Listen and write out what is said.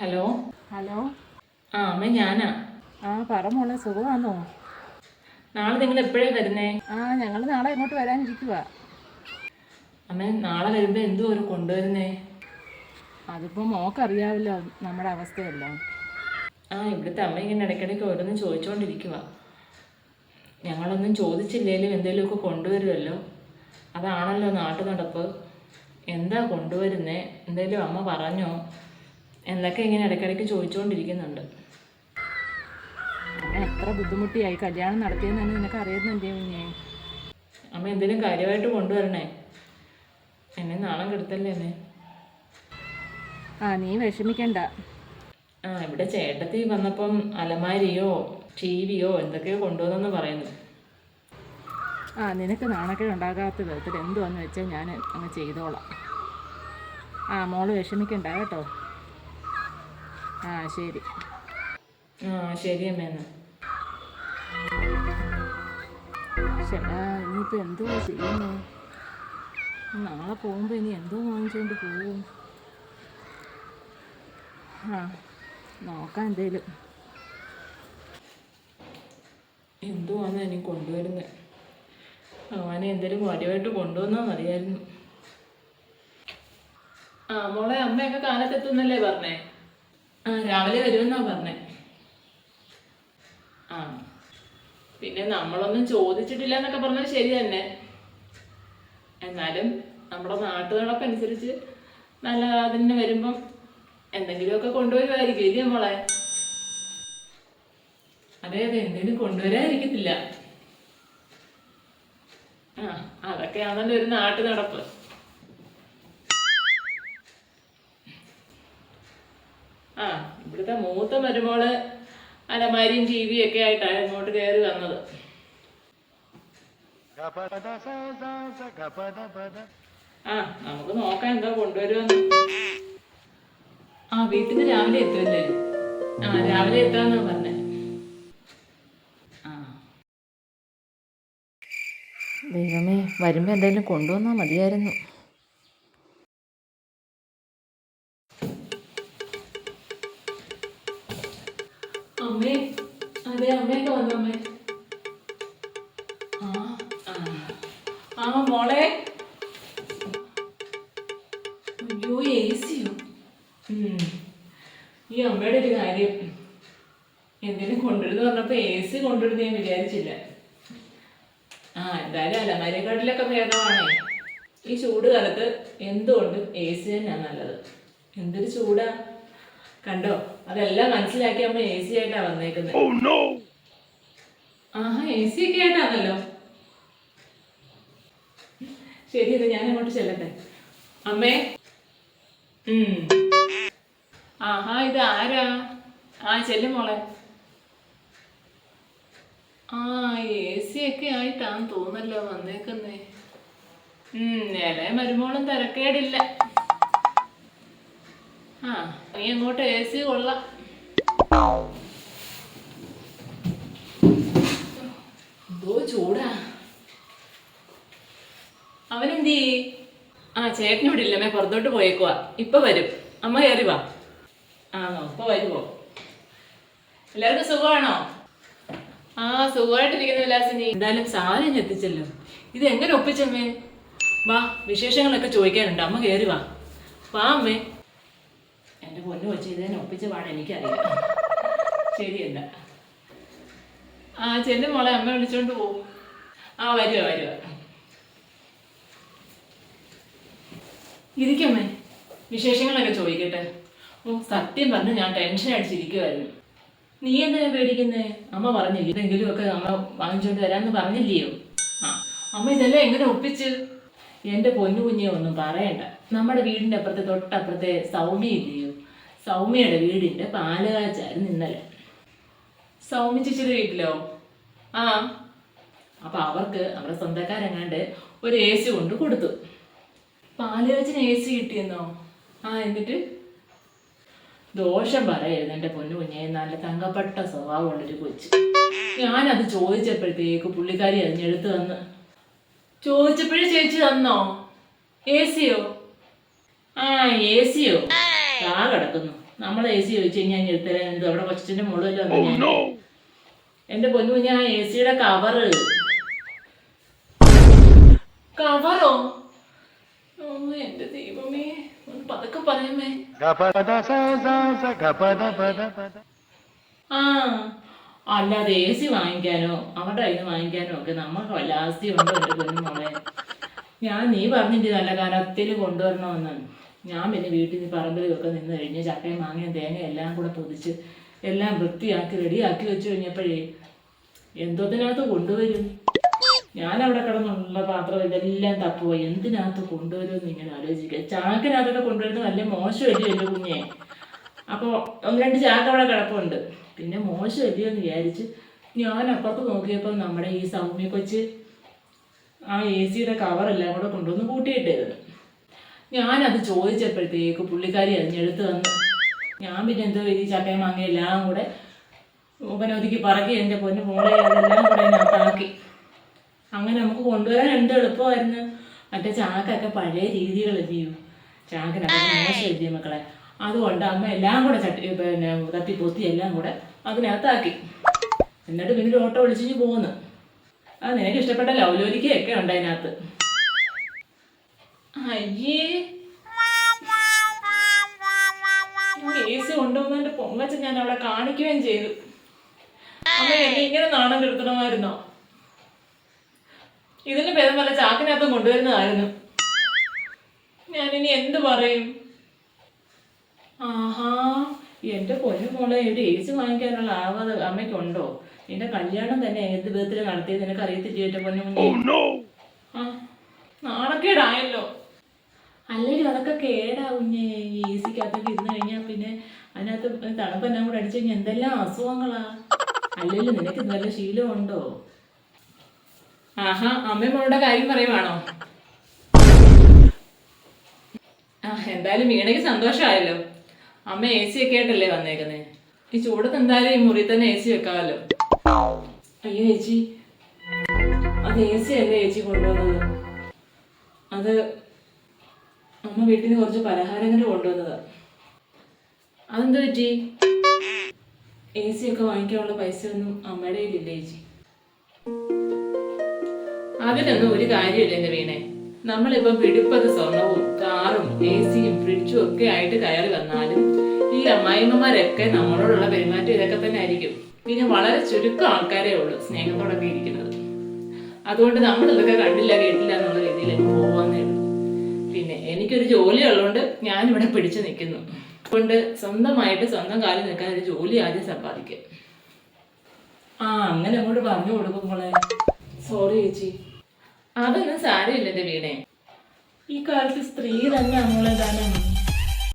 Hello? Hello? ആ അമ്മ ഞാനാ. ആ പറ മോളെ സുഖമാണോ നാളെ നിങ്ങൾ എപ്പോഴേ വരുന്നേ? ആ ഞങ്ങൾ നാളെ ഇങ്ങോട്ട് വരാനിരിക്കുക അമ്മ നാളെ വരുമ്പോൾ എന്തോ ഒരു കൊണ്ടുവരുന്നേ? അതിപ്പോൾ മോക്കറിയാവില്ല നമ്മുടെ അവസ്ഥയല്ല. ആ ഇവിടുത്തെ അമ്മ ഇങ്ങനെ ഇടയ്ക്കിടയ്ക്ക് ഓരോന്നും ചോദിച്ചുകൊണ്ടിരിക്കുക ഞങ്ങളൊന്നും ചോദിച്ചില്ലേലും എന്തെങ്കിലുമൊക്കെ കൊണ്ടുവരുമല്ലോ അതാണല്ലോ നാട്ടു നടപ്പ് എന്താ കൊണ്ടുവരുന്നേ? എന്തെങ്കിലും അമ്മ പറഞ്ഞോ? എന്നൊക്കെ ഇങ്ങനെ ഇടയ്ക്കിടയ്ക്ക് ചോദിച്ചുകൊണ്ടിരിക്കുന്നുണ്ട് എത്ര ബുദ്ധിമുട്ടിയായി. കല്യാണം നടത്തിയെന്ന് തന്നെ നിനക്ക് അറിയുന്നുണ്ടേ കുഞ്ഞേ? അമ്മ എന്തെങ്കിലും കാര്യമായിട്ട് കൊണ്ടുവരണേ. എന്നെ നാണം കെടുത്തല്ലേ എന്നെ ആ നീ വിഷമിക്കണ്ട. ആ ഇവിടെ ചേട്ടത്തി വന്നപ്പം അലമാരിയോ ടി വിയോ എന്തൊക്കെയോ കൊണ്ടുവന്നെന്ന് പറയുന്നു. ആ നിനക്ക് നാണക്കേട് ഉണ്ടാകാത്ത വിധത്തിൽ എന്തുവാന്ന് വെച്ചാൽ ഞാൻ അങ്ങ് ചെയ്തോളാം. ആ മോൾ വിഷമിക്കണ്ട കേട്ടോ. ആ ശരി. ആ ശരി അമ്മ എന്നാ. ചേട്ടാ ഇനിയിപ്പോൾ എന്തുവാ ചെയ്യുന്നേ? നാളെ പോകുമ്പോൾ ഇനി എന്തോ വാങ്ങിച്ചുകൊണ്ട് പോവും. ആ നോക്കാം എന്തേലും. എന്തുവാന്ന് എനിക്ക് കൊണ്ടുവരുന്നത് അവനെ എന്തേലും കാര്യമായിട്ട് കൊണ്ടുവന്നാൽ മതിയായിരുന്നു ആ മോളെ അമ്മയൊക്കെ കാലത്തെത്തുന്നല്ലേ പറഞ്ഞേ? രാവിലെ വരുമെന്നാ പറഞ്ഞേ. ആ. പിന്നെ നമ്മളൊന്നും ചോദിച്ചിട്ടില്ല എന്നൊക്കെ പറഞ്ഞത് ശരി തന്നെ. എന്നാലും നമ്മുടെ നാട്ടു നടപ്പനുസരിച്ച് നല്ല അതിന് വരുമ്പം എന്തെങ്കിലുമൊക്കെ കൊണ്ടുവരുമായിരിക്കും ഇല്ലേ മോളെ? അതെ അതെ എന്തെങ്കിലും കൊണ്ടുവരാതിരിക്കത്തില്ല. ആ അതൊക്കെയാണല്ലോ ഒരു നാട്ടു നടപ്പ് ആ ഇവിടുത്തെ മൂത്ത മരുമോൾ അലമാരിയും ടി വി ഒക്കെ ആയിട്ടാണ് ഇങ്ങോട്ട് കയറി വന്നത്. ആ നമുക്ക് നോക്കാം എന്താ കൊണ്ടുവരുമെന്ന്. ആ വീട്ടിൽ നിന്ന് രാവിലെ എത്തുമല്ലേ ആ രാവിലെ എത്താന്നാ പറഞ്ഞേ. ദൈവമേ വരുമ്പോൾ എന്തെങ്കിലും കൊണ്ടുവന്നാൽ മതിയായിരുന്നു. ആ മോളെ. അയ്യോ എ സിയോ ഈ അമ്മയുടെ ഒരു കാര്യം. എന്തിനും കൊണ്ടുവരുന്നു പറഞ്ഞപ്പോൾ എ സി കൊണ്ടുവരുന്ന ഞാൻ വിചാരിച്ചില്ല. ആ എന്തായാലും അലമാരിക്കാട്ടിലൊക്കെ ഭേദമാണേ. ഈ ചൂട് കാലത്ത് എന്തുകൊണ്ടും എ സി തന്നെയാണ് നല്ലത്. എന്തൊരു ചൂടാ. കണ്ടോ? അതെല്ലാം മനസ്സിലാക്കി അമ്മ എ സി ആയിട്ടാ വന്നേക്കുന്നത് ആഹാ എ സി ഒക്കെ ആയിട്ടാണല്ലോ. ശരി ഇത് ഞാൻ അങ്ങോട്ട് ചെല്ലട്ടെ. അമ്മേ. ആഹാ ഇത് ആരാ? ആ ചെല്ലും മോളെ. ആ എ സി ഒക്കെ ആയിട്ടാന്ന് തോന്നല്ലോ വന്നേക്കുന്നേ. ഉം ഇല മരുമോളും തിരക്കേടില്ല. ആ നീ അങ്ങോട്ട് എ സി കൊള്ളാം. എന്തോ ചൂടാ. അവനെന്തീ? ആ ചേട്ടൻ ഇവിടെ ഇല്ലമ്മേ പുറത്തോട്ട് പോയേക്കുവാ. ഇപ്പൊ വരും. അമ്മ കയറി വാ. ആണോ ഇപ്പൊ വരുമോ എല്ലാവർക്കും സുഖമാണോ? ആ സുഖമായിട്ടിരിക്കുന്ന വിലാസിനി. എന്തായാലും സാധനം എത്തിച്ചല്ലോ. ഇത് എങ്ങനെ ഒപ്പിച്ചമ്മേ വാ വിശേഷങ്ങളൊക്കെ ചോദിക്കാനുണ്ട്. അമ്മ കയറി വാ. വാ അമ്മേ. എന്റെ പൊന്നു വെച്ച് ഇതിനെ ഒപ്പിച്ച പാട എനിക്കറിയാം. ശരിയല്ല ആ ചെല്ലും മോളെ അമ്മ വിളിച്ചോണ്ട് പോവും. ആ വരുവാ വരുക ഇരിക്കമ്മേ. വിശേഷങ്ങളൊക്കെ ചോദിക്കട്ടെ. ഓ സത്യം പറഞ്ഞ് ഞാൻ ടെൻഷൻ അടിച്ചിരിക്കുമായിരുന്നു നീ എന്തിനാ പേടിക്കുന്നേ? അമ്മ പറഞ്ഞില്ലേ? ഇതെങ്കിലും ഒക്കെ അമ്മ വാങ്ങിച്ചോണ്ട് വരാന്ന് പറഞ്ഞില്ലയോ? ആ അമ്മ ഇതെല്ലാം എങ്ങനെ ഒപ്പിച്ച്? എന്റെ പൊന്നു കുഞ്ഞെ ഒന്നും പറയണ്ട. നമ്മുടെ വീടിന്റെ അപ്പുറത്തെ തൊട്ടപ്പുറത്തെ സൗമ്യ ഇല്ലയോ? സൗമ്യയുടെ വീടിന്റെ പാലുകാച്ചായിരുന്നു ഇന്നലെ. സൗമ്യ ചേച്ചിയുടെ വീട്ടിലോ? ആ. അപ്പം അവർക്ക് അവരുടെ സ്വന്തക്കാരെങ്ങാണ്ട് ഒരു എ സി കൊണ്ട് കൊടുത്തു. പാലുകാച്ചിന് എ സി കിട്ടിയെന്നോ? ആ എന്നിട്ട്? ദോഷം പറയരുത് എന്റെ പൊന്നു കുഞ്ഞെ. നല്ല തങ്കപ്പെട്ട സ്വഭാവമുള്ളൊരു കൊച്ച്. ഞാനത് ചോദിച്ചപ്പോഴത്തേക്ക് പുള്ളിക്കാരി അതിഞ്ഞെടുത്ത് തന്ന് ചോദിച്ചപ്പോഴേ ചേച്ചി തന്നോ? എ സിയോ? ആ എ സിയോ. താ കിടക്കുന്നു. നമ്മളെ എ സി ചോദിച്ചു കഴിഞ്ഞാൽ എടുത്തരാൻ എന്ത് അവിടെ കൊച്ചിന്റെ മുകളിൽ വന്നു ഞാൻ? എന്റെ പൊന്നു കുഞ്ഞാ എ സിയുടെ കവറ്. കവറോ? അല്ലാതെ എ സി വാങ്ങിക്കാനോ അവരുടെ കയ്യിൽ നിന്ന് വാങ്ങിക്കാനോ ഒക്കെ നമുക്ക് വല്ലാസ്തി ഉണ്ടോ ഞാൻ നീ പറഞ്ഞിട്ട് നല്ല കാലത്തിൽ കൊണ്ടുവരണമെന്ന് ഞാൻ പിന്നെ വീട്ടിൽ നിന്ന് പറമ്പിലൊക്കെ നിന്ന് കഴിഞ്ഞ് ചക്കയും മാങ്ങയും തേങ്ങയും എല്ലാം കൂടെ പൊതിച്ച് എല്ലാം വൃത്തിയാക്കി റെഡിയാക്കി വെച്ച് കഴിഞ്ഞപ്പോഴേ എന്തോതിനകത്ത് കൊണ്ടുവരും. ഞാൻ അവിടെ കിടന്നുള്ള പാത്രം ഇതെല്ലാം തപ്പുപോയി. എന്തിനകത്ത് കൊണ്ടുവരുമെന്ന് ഇങ്ങനെ ആലോചിക്കുക. ചാക്കിനകത്തൊക്കെ കൊണ്ടുവരുന്നത് നല്ല മോശമല്ലേ എന്റെ കുഞ്ഞെ? അപ്പോൾ ഒന്ന് രണ്ട് ചാക്ക് അവിടെ കിടപ്പുണ്ട്. പിന്നെ മോശമല്ലേ എന്ന് വിചാരിച്ച് ഞാൻ അപ്പുറത്ത് നോക്കിയപ്പോൾ നമ്മുടെ ഈ സൗമ്യ കൊച്ച് ആ എ സിയുടെ കവറെല്ലാം കൂടെ കൊണ്ടുവന്ന് കൂട്ടിയിട്ടായിരുന്നു ഞാനത് ചോദിച്ചപ്പോഴത്തേക്ക് പുള്ളിക്കാരി അതിഞ്ഞെടുത്ത് തന്നു ഞാൻ പിന്നെ എന്തോ ഈ ചട്ടയും മാങ്ങയും എല്ലാം കൂടെ ഉപനോദിക്ക് പറക്കി എന്റെ പൊന്നു മോളെ അതെല്ലാം കൂടെ അതിനകത്താക്കി. അങ്ങനെ നമുക്ക് കൊണ്ടുവരാൻ എന്ത് എളുപ്പമായിരുന്നു? മറ്റേ ചാക്കൊക്കെ പഴയ രീതികളല്ലയോ ചാക്കിനൊക്കെ മോശമല്ലേ മക്കളെ? അതുകൊണ്ട് അമ്മ എല്ലാം കൂടെ ചട്ടി പിന്നെ തട്ടി പൊത്തി എല്ലാം കൂടെ അതിനകത്താക്കി. എന്നിട്ട് പിന്നെ ഒരു ഓട്ടോ വിളിച്ചിട്ട് പോകുന്നു ആ നിനക്ക് ഇഷ്ടപ്പെട്ട ലൗലോലിക്കയൊക്കെ ഉണ്ട് അതിനകത്ത്. അയ്യേ. എ സി കൊണ്ടുവന്നതിന്റെ പൊങ്ങച്ച ഞാൻ അവിടെ കാണിക്കുകയും ചെയ്തു. അമ്മ എന്നെ ഇങ്ങനെ നാണം കെടുത്തണമായിരുന്നോ? ഇതിന് ഭേദം വല്ല ചാക്കിനകത്ത് കൊണ്ടുവരുന്നതായിരുന്നു. ഞാനിനി എന്ത് പറയും? ആഹാ എന്റെ പൊന്നു മോളെ ഒരു ഏജ് വാങ്ങിക്കാനുള്ള ആവാതെ അമ്മയ്ക്കുണ്ടോ? നിന്റെ കല്യാണം തന്നെ ഏത് വിധത്തിൽ നടത്തിയത് നിനക്ക് അറിയത്തില്ല എന്റെ പൊന്നു മുന്നേ ആ നാണക്കേടായല്ലോ. അല്ലെങ്കിൽ അതൊക്കെ കേടാ കുഞ്ഞേ ഈ എ സിക്കകത്തൊക്കെ ഇരുന്ന് കഴിഞ്ഞാൽ പിന്നെ അതിനകത്ത് തണുപ്പെല്ലാം കൂടെ അടിച്ചു കഴിഞ്ഞാൽ എന്തെല്ലാം അസുഖങ്ങളാ? അല്ലെങ്കിൽ നിനക്ക് നല്ല ശീലമുണ്ടോ? ആഹാ കാര്യം പറയുവാണോ? എന്തായാലും വീണയ്ക്ക് സന്തോഷമായല്ലോ. അമ്മ എ സി ഒക്കെ ആയിട്ടല്ലേ വന്നേക്കുന്നേ? ഈ ചൂടത്ത് എന്തായാലും ഈ മുറി തന്നെ എ സി വെക്കാമല്ലോ. അയ്യോ ചേച്ചി. അത് എ സി അല്ലേ ചേച്ചി കൊണ്ടുവന്നത്? അത് അമ്മ വീട്ടിൽ നിന്ന് കുറച്ച് പലഹാരങ്ങൾ കൊണ്ടുവന്നതാ. അതെന്താ പറ്റി? എ സി ഒക്കെ വാങ്ങിക്കാനുള്ള പൈസ ഒന്നും അമ്മയുടെ കയ്യിലില്ല ചേച്ചി? അതിനൊന്നും ഒരു കാര്യമില്ല എന്റെ വീണെ. നമ്മളിപ്പം പിടിപ്പത് സ്വർണവും കാറും എ സിയും ഫ്രിഡ്ജും ഒക്കെ ആയിട്ട് കയറി വന്നാലും ഈ അമ്മായിമ്മമാരൊക്കെ നമ്മളോടുള്ള പെരുമാറ്റം ഇതൊക്കെ തന്നെ ആയിരിക്കും. പിന്നെ വളരെ ചുരുക്കം ആൾക്കാരേ ഉള്ളൂ സ്നേഹത്തോടൊക്കെ ഇരിക്കുന്നത്. അതുകൊണ്ട് നമ്മൾ ഇതൊക്കെ കണ്ടില്ല കേട്ടില്ല എന്നുള്ള രീതിയിൽ പോവാന്നേ പിന്നെ എനിക്കൊരു ജോലി ഉള്ളതുകൊണ്ട് ഞാൻ ഇവിടെ പിടിച്ചു നിൽക്കുന്നു അതുകൊണ്ട് സ്വന്തമായിട്ട് സ്വന്തം കാലിൽ നിൽക്കാൻ ഒരു ജോലി ആദ്യം സമ്പാദിക്കുക. ആ അങ്ങനെ അങ്ങോട്ട് പറഞ്ഞു കൊടുക്കുമ്പോളെ സോറി ചേച്ചി. അതൊന്നും സാരമില്ല വീണേ. ഈ കാലത്ത് സ്ത്രീ തന്നെ ദാനം